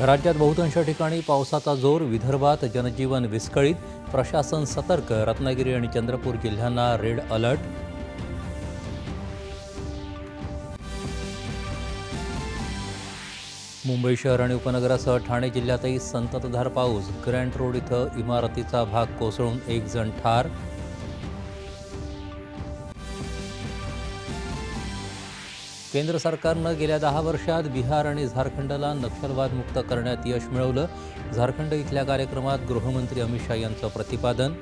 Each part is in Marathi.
राज्यात बहुतांश ठिकाणी पावसाचा जोर विदर्भात जनजीवन विस्कळीत. प्रशासन सतर्क रत्नागिरी आणि चंद्रपूर जिल्ह्यांना रेड अलर्ट. मुंबई शहर आणि उपनगरासह ठाणे जिल्ह्यातही संततधार पाऊस. ग्रँड रोड इथं इमारतीचा भाग कोसळून एक जण ठार. केंद्र सरकारनं गेल्या दहा वर्षात बिहार आणि झारखंडला नक्षलवाद मुक्त करण्यात यश मिळवलं. झारखंड इथल्या कार्यक्रमात गृहमंत्री अमित शहा यांचं प्रतिपादन.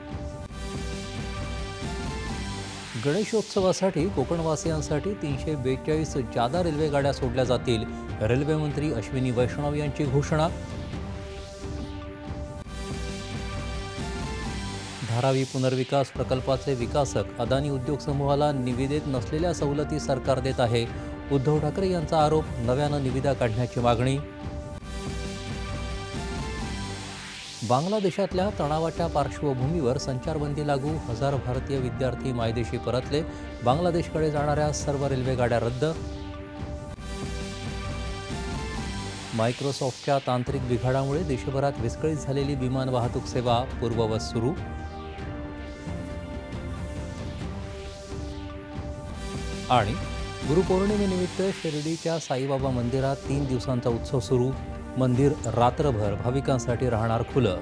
गणेशोत्सवासाठी कोकणवासियांसाठी तीनशे बेचाळीस जादा रेल्वे गाड्या सोडल्या जातील. रेल्वेमंत्री अश्विनी वैष्णव यांची घोषणा. धारावी पुनर्विकास प्रकल्पाचे विकासक अदानी उद्योग समूहाला निविदेत नसलेल्या सवलती सरकार देत आहे. उद्धव ठाकरे यांचा आरोप नव्यानं निविदा काढण्याची मागणी. बांगलादेशातल्या तणावाच्या पार्श्वभूमीवर संचारबंदी लागू हजार भारतीय विद्यार्थी मायदेशी परतले बांगलादेशकडे जाणाऱ्या सर्व रेल्वे गाड्या रद्द. मायक्रोसॉफ्टच्या तांत्रिक बिघाडामुळे देशभरात विस्कळीत झालेली विमान वाहतूक सेवा पूर्ववत सुरू. आणि गुरुपौर्णिमेनिमित्त शिर्डीच्या साईबाबा मंदिरात तीन दिवसांचा उत्सव सुरू. मंदिर रात्रभर भाविकांसाठी राहणार खुलं.